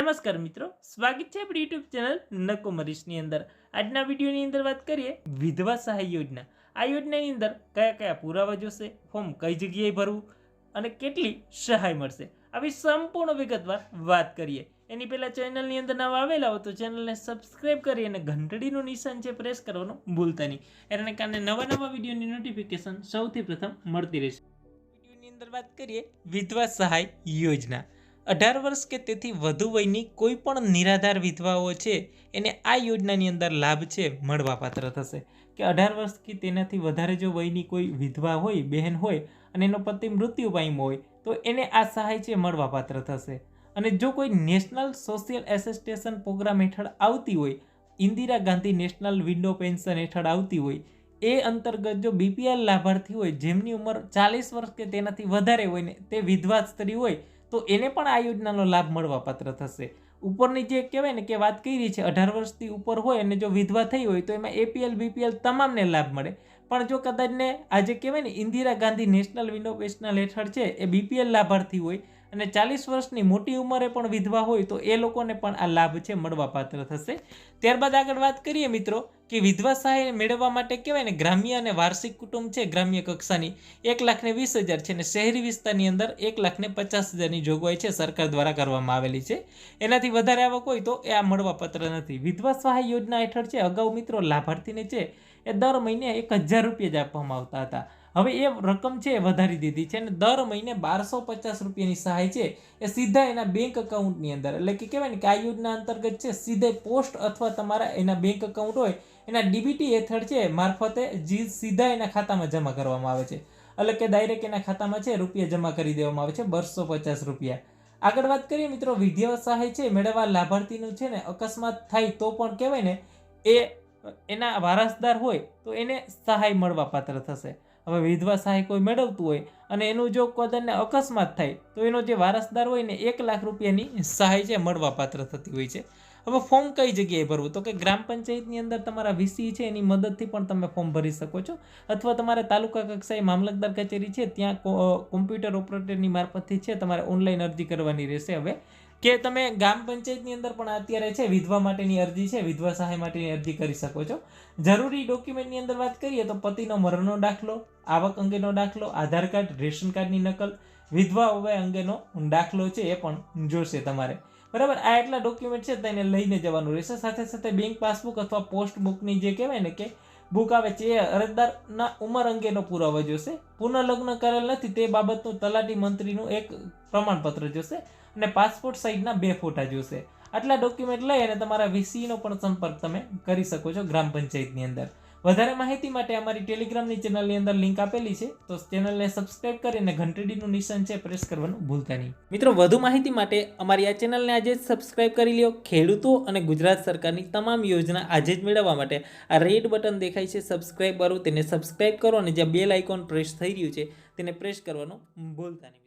નમસ્કાર મિત્રો, સ્વાગત છે આપણી યુટ્યુબ ચેનલ નકો મરીશની અંદર. આજના વિડીયોની અંદર વાત કરીએ વિધવા સહાય યોજના. આ યોજનાની અંદર કયા કયા પુરાવા જોશે ફોર્મ કઈ જગ્યાએ ભરવું અને કેટલી સહાય મળશે. આવી સંપૂર્ણ વિગતવાર વાત કરીએ. એની પહેલાં ચેનલની અંદર નવા આવેલા હો તો ચેનલને સબસ્ક્રાઇબ કરી અને ઘંટડીનું નિશાન છે પ્રેસ કરવાનું ભૂલતા નહીં. એને કારણે નવા નવા વિડીયોની નોટિફિકેશન સૌથી પ્રથમ મળતી રહેશે. વિડીયોની અંદર વાત કરીએ વિધવા સહાય યોજના. અઢાર વર્ષ કે તેથી વધુ વયની કોઈ પણ નિરાધાર વિધવાઓ છે, એને આ યોજનાની અંદર લાભ છે મળવાપાત્ર થશે. કે અઢાર વર્ષ કે તેનાથી વધારે જો વયની કોઈ વિધવા હોય, બહેન હોય અને એનો પતિ મૃત્યુ પામ્યો હોય, તો એને આ સહાય છે મળવાપાત્ર થશે. અને જો કોઈ નેશનલ સોશિયલ એસિસ્ટેશન પ્રોગ્રામ હેઠળ આવતી હોય, Indira Gandhi national widow pension હેઠળ આવતી હોય, એ અંતર્ગત જો બીપીએલ લાભાર્થી હોય, જેમની ઉંમર ચાલીસ વર્ષ કે તેનાથી વધારે હોય ને તે વિધવા સ્ત્રી હોય તો એને પણ આ યોજનાનો લાભ મળવાપાત્ર થશે. ઉપરની જે કહેવાય ને કે વાત કરી છે, અઢાર વર્ષથી ઉપર હોય અને જો વિધવા થઈ હોય, તો એમાં એપીએલ બીપીએલ તમામને લાભ મળે. પણ જો કદાચ ને આજે કહેવાય ને, ઇન્દિરા ગાંધી નેશનલ વિન્ડો પેન્શનલ હેઠળ છે, એ બીપીએલ લાભાર્થી હોય અને ચાલીસ વર્ષની મોટી ઉંમરે પણ વિધવા હોય તો એ લોકોને પણ આ લાભ છે મળવાપાત્ર થશે. ત્યારબાદ આગળ વાત કરીએ મિત્રો કે વિધવા સહાય મેળવવા માટે કહેવાય ને ગ્રામ્ય અને વાર્ષિક કુટુંબ છે, ગ્રામ્ય કક્ષાની એક લાખને વીસ હજાર છે અને શહેરી વિસ્તારની અંદર એક લાખને પચાસ હજારની જોગવાઈ છે સરકાર દ્વારા કરવામાં આવેલી છે. એનાથી વધારે આવક હોય તો એ આ મળવાપાત્ર નથી. વિધવા સહાય યોજના હેઠળ છે, અગાઉ મિત્રો લાભાર્થીને છે એ દર મહિને એક હજાર રૂપિયા જ આપવામાં આવતા હતા. હવે એ રકમ છે એ વધારી દીધી છે અને દર મહિને બારસો પચાસ રૂપિયાની સહાય છે એ સીધા એના બેંક અકાઉન્ટની અંદર. એટલે કે કહેવાય ને કે આ યોજના અંતર્ગત છે, સીધે પોસ્ટ અથવા તમારા એના બેંક અકાઉન્ટ હોય, એના ડીબીટી હેઠળ છે, મારફતે જી સીધા એના ખાતામાં જમા કરવામાં આવે છે. એટલે કે ડાયરેક્ટ એના ખાતામાં છે, રૂપિયા જમા કરી દેવામાં આવે છે બસો પચાસ રૂપિયા. આગળ વાત કરીએ મિત્રો વિધવા સહાય છે, મેળવવા લાભાર્થીનું છે ને, અકસ્માત થાય તો પણ કહેવાય ને, એ એના વારસદાર હોય તો એને સહાય મળવા પાત્ર થશે. હવે વિધવા સહાય કોઈ મેળવતું હોય અને એનું જો કોદરને અકસ્માત થાય, તો એનો જે વારસદાર હોય ને, એક લાખ રૂપિયાની સહાય છે, મળવા પાત્ર થતી હોય છે. હવે ફોર્મ કઈ જગ્યાએ ભરવું? તો કે ગ્રામ પંચાયતની અંદર તમારા વીસી છે, એની મદદથી પણ તમે ફોર્મ ભરી શકો છો. અથવા તમારે તાલુકા કક્ષાએ મામલતદાર કચેરી છે, ત્યાં કોમ્પ્યુટર ઓપરેટરની મારફતથી છે, તમારે ઓનલાઈન અરજી કરવાની રહેશે હવે. કે તમે ગ્રામ પંચાયતની અંદર પણ અત્યારે છે, વિધવા માટેની અરજી છે, વિધવા સહાય માટેની અરજી કરી શકો છો. જરૂરી ડોક્યુમેન્ટની અંદર વાત કરીએ તો પતિનો મરણનો દાખલો આવક અંગેનો દાખલો, આધાર કાર્ડ, રેશન કાર્ડની નકલ, વિધવા ઉભય અંગેનો દાખલો છે એ પણ જોશે તમારે. બરાબર? આ એટલા ડોક્યુમેન્ટ છે, તેને લઈને જવાનું રહેશે. સાથે સાથે બેંક પાસબુક અથવા પોસ્ટ બુકની જે કહેવાય ને કે બુક આવે છે, એ અરજદારના ઉંમર અંગેનો પુરાવો જોશે. પુનઃલગ્ન કરેલ નથી, તે બાબતનું તલાટી મંત્રીનું એક પ્રમાણપત્ર જોશે અને પાસપોર્ટ સાઇઝના બે ફોટા જોશે. આટલા ડોક્યુમેન્ટ લઈ અને તમારા વીસીનો પણ સંપર્ક તમે કરી શકો છો ગ્રામ પંચાયતની અંદર. વધારે માહિતી માટે અમારી ટેલિગ્રામની ચેનલની અંદર લિંક આપેલી છે. તો ચેનલને સબસ્ક્રાઇબ કરીને ઘંટડીનું નિશાન છે પ્રેસ કરવાનું ભૂલતા નહીં. મિત્રો, વધુ માહિતી માટે અમારી આ ચેનલને આજે જ સબસ્ક્રાઇબ કરી લ્યો. ખેડૂતો અને ગુજરાત સરકારની તમામ યોજના આજે જ મેળવવા માટે આ રેડ બટન દેખાય છે સબસ્ક્રાઇબ કરો તેને સબસ્ક્રાઇબ કરો અને જ્યાં બેલ આઇકોન પ્રેસ થઈ રહ્યું છે, તેને પ્રેસ કરવાનું ભૂલતા નહીં.